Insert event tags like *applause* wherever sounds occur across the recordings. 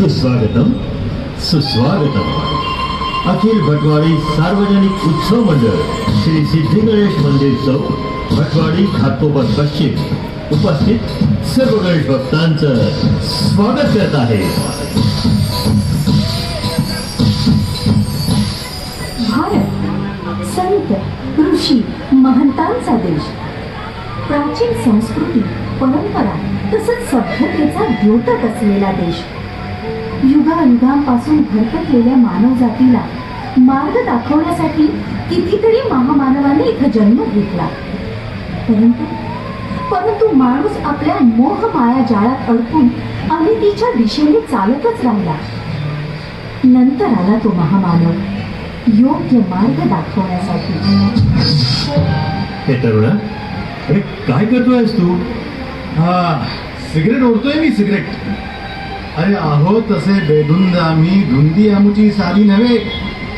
सुस्वागतम सुस्वागतम. अखिल भटवाडी सार्वजनिक उत्सव मंडळ श्री सिद्धी गणेश मंदिर चौक भटवाडी घाटकोपर पश्चिम उपस्थित सर्व गणेश भक्तांचं स्वागत करत आहे. भारत संत ऋषी महंतांचा देश. प्राचीन संस्कृती परंपरा तसंच सभ्यतेचा द्योतक असलेला देश. युगायुगांपासून भरकटलेल्या मानवजातीला मार्ग दाखवण्यासाठी कितीतरी महामानवाने इथं जन्म घेतला. परंतु परंतु माणूस आपल्या मोह माया जाळ्यात अडकून अनितीच्या दिशेने चालतच राहिला. नंतर आला तो महामानव योग्य मार्ग दाखवण्यासाठी. हे तरुणा अरे काय करतोयस तू? हा सिगरेट ओढतोय मी सिगरेट. अरे आहो तसे बेधुंद आम्ही धुंदी आमुची साधी नव्हे.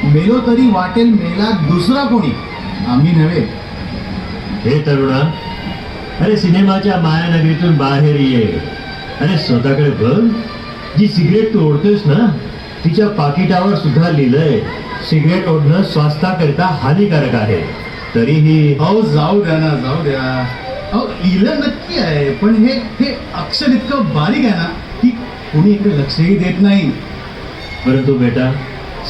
मेलो तरी वाटेल मेला दुसरा कोणी. आम्ही नव्हे. हे तरुणा अरे सिनेमाच्या मायानगरीतून बाहेर ये. अरे स्वतःकडे बघ. जी सिगरेट तू ओढतोयस ना तिच्या पाकिटावर सुद्धा लिहिलंय सिगरेट ओढणं स्वास्थ्याकरिता हानिकारक आहे. तरीही अहो जाऊ द्या ना जाऊ द्या. अहो लिहिलं नक्की आहे पण हे हे अक्षर इतकं बारीक आहे ना. कोणी इकडे लक्षही देत नाही. परंतु बेटा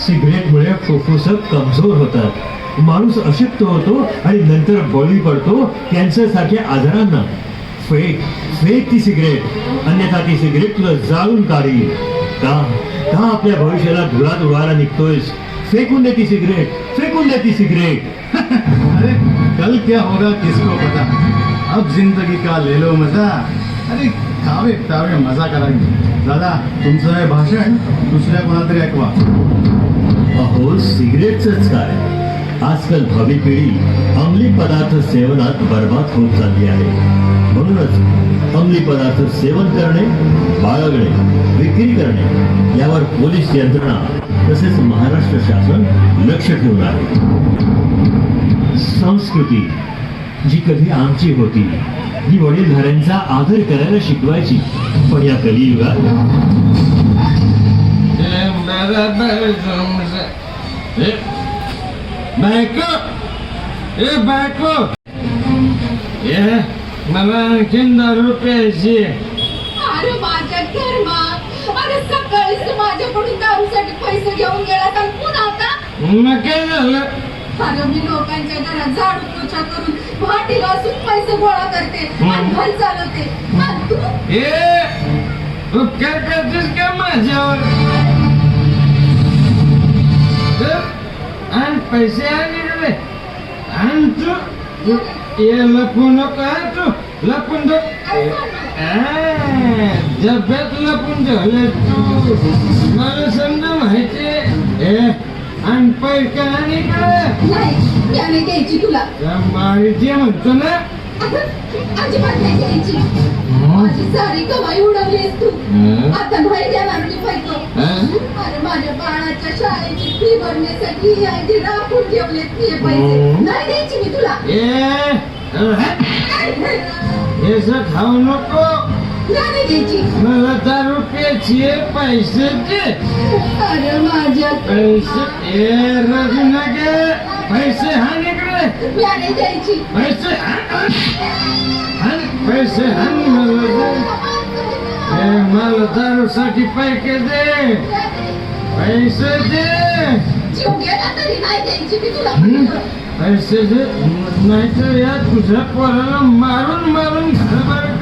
सिगरेटमुळे फुफ्फुस कमजोर होतात. माणूस अशक्त होतो आणि नंतर बळी पडतो कॅन्सर सारख्या आजारांना. फेक फेक ती सिगरेट अन्यथा ती सिगरेट तुला जाळून काढील का का आपल्या भविष्याला धुळात उडवायला निघतोयस? फेकून दे ती सिगरेट फेकून दे ती सिगरेट. *laughs* अरे कल क्या होगा किसको पता? अब जिंदगी का ले लो मजा. अरे खावे तावे मजा करावी दादा तुमचं हे भाषण दुसऱ्या कोणातरी ऐकवा. अहो सिगरेटच काय? आजकाल भावी पिढी अंमली पदार्थ सेवनात बर्बाद होत चालली आहे. म्हणूनच अंमली पदार्थ सेवन करणे बाळगणे विक्री करणे यावर पोलीस यंत्रणा तसेच महाराष्ट्र शासन लक्ष ठेवून आहे. संस्कृती. जी कधी आमची होती जी वडीलधाऱ्यांचा आदर करायला शिकवायची. पण या कलियुगात बायको ए बायको ए मला आणखीन दारू प्यायची अरे माझ्या धर्मा अरे सकाळीच माझ्याकडून दारूसाठी पैसे घेऊन गेला तर पुन्हा आता? मग काय झालं? अरे मी लोकांच्या घरात झाडू पोछा करून असून पैसे गोळा करते आणि घर चालवते. आणि तू? ए उपकार करतेस का माझ्यावर? आण पैसे आण इकडे. आण तू. ये लपून नको तू. लपून दो. जब्यात लपून ठेवले तू मला समजा माहिती ए आण पैसे आण नाही याने घ्यायची तुला. माहिती म्हणतो ना अजिबात नाही घ्यायची माझी सारी कमाई उडवलीस तू? आता नाही देणार मी पैसे? अरे माझ्या बाळाच्या शाळेची फी भरण्यासाठी आधी राखून हे पैसे? नाही द्यायची मी तुला. हे? खाऊ नको. मला दारू प्यायची पैसे दे. अरे माझ्या. पैसे ए रडू नका पैसे इकडे. द्यायची. पैसे हाण पैसे हाण मला दे. ए मला दारूसाठी पैसे दे. पैसे दे. जीव गेला तरी नाही द्यायची मी तुला. हं? पैसे दे. नाहीतर या तुझ्या पोराला मारून मारून घरभर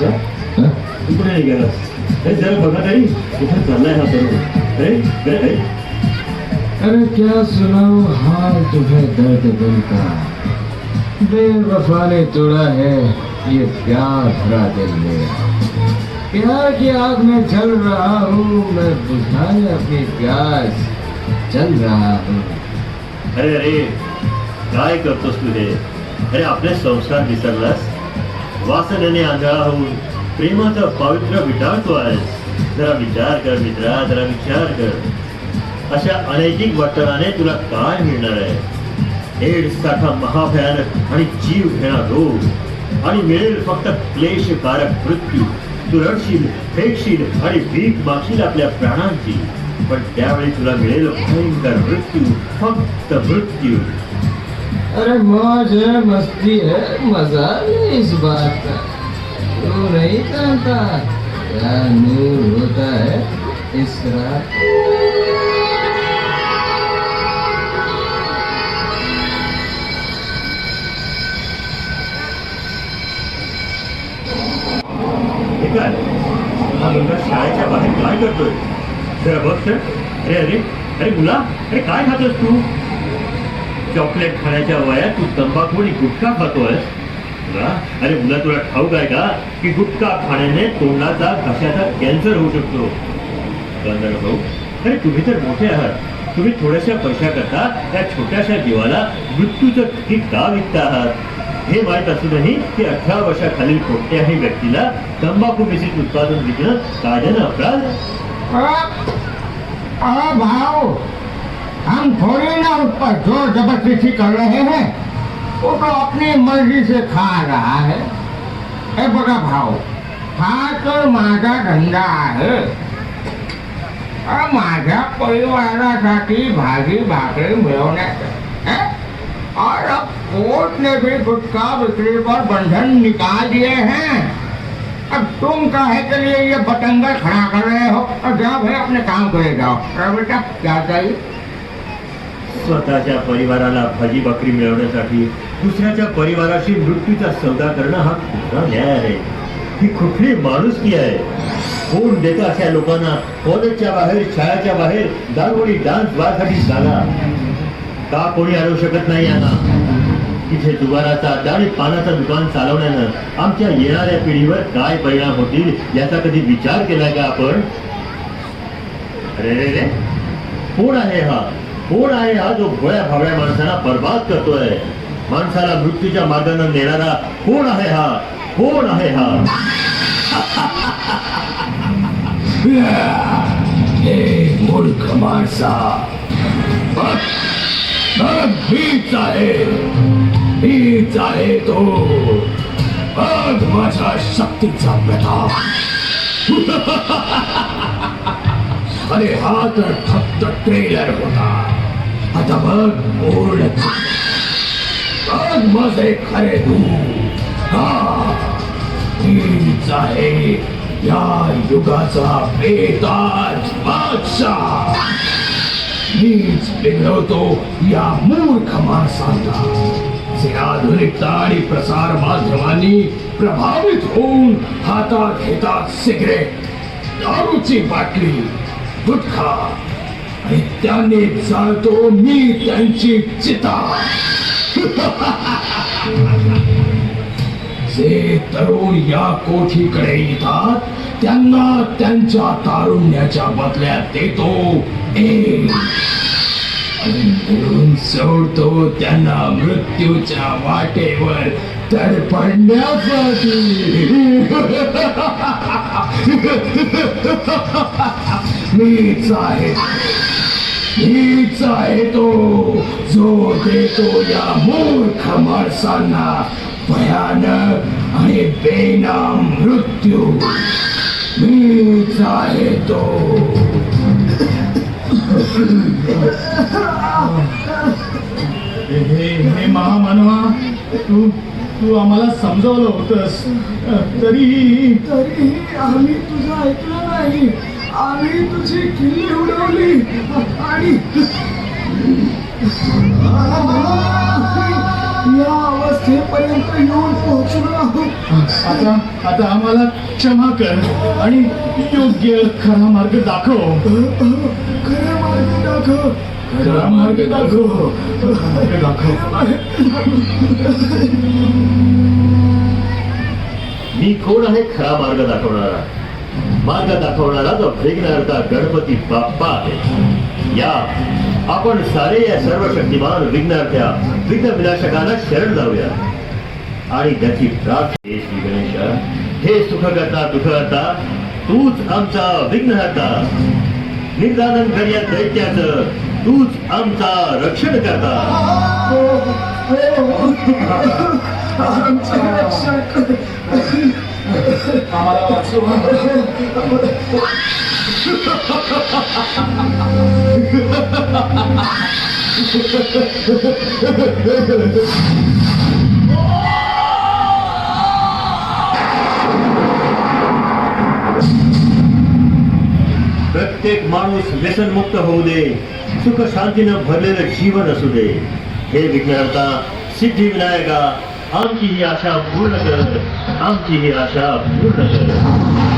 करू गेला हे जरा बघा तरी कुठे चाललाय हा तरुण अरे क्या सुनाओ हाल तुम्हें दर्द दिल का। बेवफा ने तोड़ा है। ये प्यार भरा दिल मेरा। प्यार की आग में जल रहा हूँ। मैं बुझाने अपनी प्यास। चल रहा हूँ। अरे अरे। काय करतोस तू हे। अरे आपले संस्कार विसरलास वासनेने आंधळा होऊन प्रेमाचा पवित्र विटाळतो आहेस जरा विचार कर मित्रा जरा विचार कर. अशा अनैतिक वर्तनाने तुला काय मिळणार आहे? एड्स सारखा महाभयानक आणि जीव घेणा रोग. आणि मिळेल फक्त क्लेशकारक मृत्यू. तू रडशील फेकशील आणि भीक मागशील आपल्या प्राणांची. पण त्यावेळी तुला मिळेल भयंकर मृत्यू फक्त मृत्यू. अरे मौज है मस्ती है मजा है इस बात का। तू नहीं जानता? क्या नूर होता है इस रात? हा मुलगा शाळेच्या बाहेर काय करतोय बघ अरे अरे अरे मुला अरे काय खातोस तू? चॉकलेट खाण्याच्या वयात तू तंबाखू आणि गुटखा खातोय अरे मुला तुला ठाऊक आहे का? की गुटखा खाण्याने तोंडाचा घशाचा कॅन्सर होऊ शकतो. गंधर्व भाऊ अरे तुम्ही तर मोठे आहात. तुम्ही थोड्याशा पैशाकरता त्या छोट्याशा जीवाला मृत्यूचं ठीक का विकता आहात. हे माहीत असूनही की अठरा वर्षाखालील कोणत्याही व्यक्तीला तंबाखू मिश्रित उत्पादन विकणं कायद्यानं अपराध? भाव हम थोड़ी ना उस पर ज़ोर ज़बरदस्ती कर रहे हैं। वो तो अपनी मर्ज़ी से खा रहा है। बघा भाऊ हा। तर माझा धंदा आहे माझ्या परिवारासाठी भाजी भाकरी मिळवण्याचा और अब कोर्ट ने भी गुटखा बिक्री पर बंधन निकाल दिए हैं। अब तुम काहे के लिए ये बतंगड़ खड़ा कर रहे हो? और जाओ भाई, अपने काम करे जाओ। बेटा, क्या चाहिए? स्वतःच्या परिवाराला भाजी भाकरी मिळवण्यासाठी दुसऱ्याच्या परिवाराशी मृत्यूचा सौदा करणं हा कुठला न्याय आहे? ही कुठली माणुसकी आहे? कोण देतं अशा लोकांना? कॉलेजच्या बाहेर शाळेच्या बाहेर दारवडी डान्स बारसाठी जागा? का कोणी अडवू शकत नाही यांना? तिथे दुबाराचा आणि पानाचा दुकान चालवण्यानं आमच्या येणाऱ्या पिढीवर काय परिणाम होतील याचा कधी विचार केलाय का आपण? अरे रे रे कोण आहे हा? कोण आहे हा जो गोळ्या भावड्या माणसाला बर्बाद करतोय माणसाला मृत्यूच्या मार्गाने नेणारा कोण आहे हा? कोण आहे हा? हे मूर्ख माणसा बघ, हीच आहे हीच आहे तो. माझ्या शक्तीचा प्रताप. *laughs* अरे हा तर फक्त ट्रेलर होता आता बघ पूर्ण माझे खरे तू हा आहे या युगाचा बेताज बादशाह. मीच बिघडवतो या मूर्ख माणसांना. जे आधुनिकता आणि प्रसार माध्यमांनी प्रभावित होऊन हातात घेतात सिगरेट. दारूची बाटली. गुटखा आणि त्याने जाळतो मी त्यांची चिता. *laughs* जे तरुण या कोठीकडे येतात त्यांना त्यांच्या तारुण्याच्या बदल्यात देतो एक म्हणून सोडतो त्यांना मृत्यूच्या वाटेवर तडपडण्यासाठी. *laughs* मीच आहे. हीच आहे तो जो देतो या मूर्ख माणसांना भयानक आणि बेनाम मृत्यू. मीच आहे तो. हे हे- हे महामानवा तू तू आम्हाला समजवलं होतंस. तरीही तरीही आम्ही तुझं ऐकलं नाही. आम्ही तुझी किल्ली उडवली. आणि या अवस्थेपर्यंत येऊन पोहोचलो आहोत. आता आता आम्हाला क्षमा कर आणि योग्य खरा मार्ग दाखव. खरा मार्ग दाखव. खरा मार्ग दाखव मार्ग दाखव. मी कोण आहे खरा मार्ग दाखवणारा? मार्ग दाखवणारा जो विघ्नहर्ता गणपती बाप्पा आहे या आपण सारे या सर्व शक्तिमान विघ्नहर्त्या विघ्न विनाशकांना शरण जाऊया. आणि त्याची प्रार्थना हे श्री गणेश हे सुखकर्ता तूच आमचा विघ्नहर्ता निर्दानन कर्या दैत्याच तूच आमचा रक्षण करता. प्रत्येक माणूस व्यसनमुक्त होऊ दे सुख शांतीनं भरलेलं जीवन असू दे. हे सिद्धी विनायका आमची ही आशा पूर्ण कर आमची ही आशा पूर्ण कर.